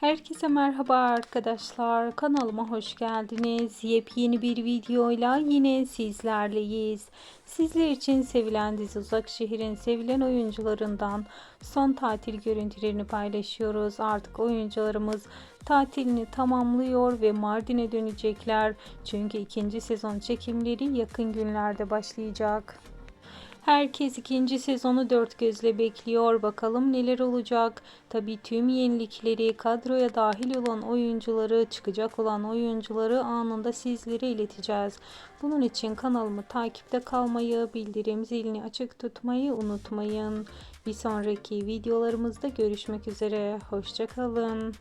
Herkese merhaba arkadaşlar. Kanalıma hoş geldiniz. Yepyeni bir videoyla yine sizlerleyiz. Sizler için sevilen dizi Uzak Şehir'in sevilen oyuncularından son tatil görüntülerini paylaşıyoruz. Artık oyuncularımız tatilini tamamlıyor ve Mardin'e dönecekler. Çünkü ikinci sezon çekimleri yakın günlerde başlayacak. Herkes ikinci sezonu dört gözle bekliyor. Bakalım neler olacak. Tabii tüm yenilikleri, kadroya dahil olan oyuncuları, çıkacak olan oyuncuları anında sizlere ileteceğiz. Bunun için kanalımı takipte kalmayı, bildirim zilini açık tutmayı unutmayın. Bir sonraki videolarımızda görüşmek üzere. Hoşçakalın.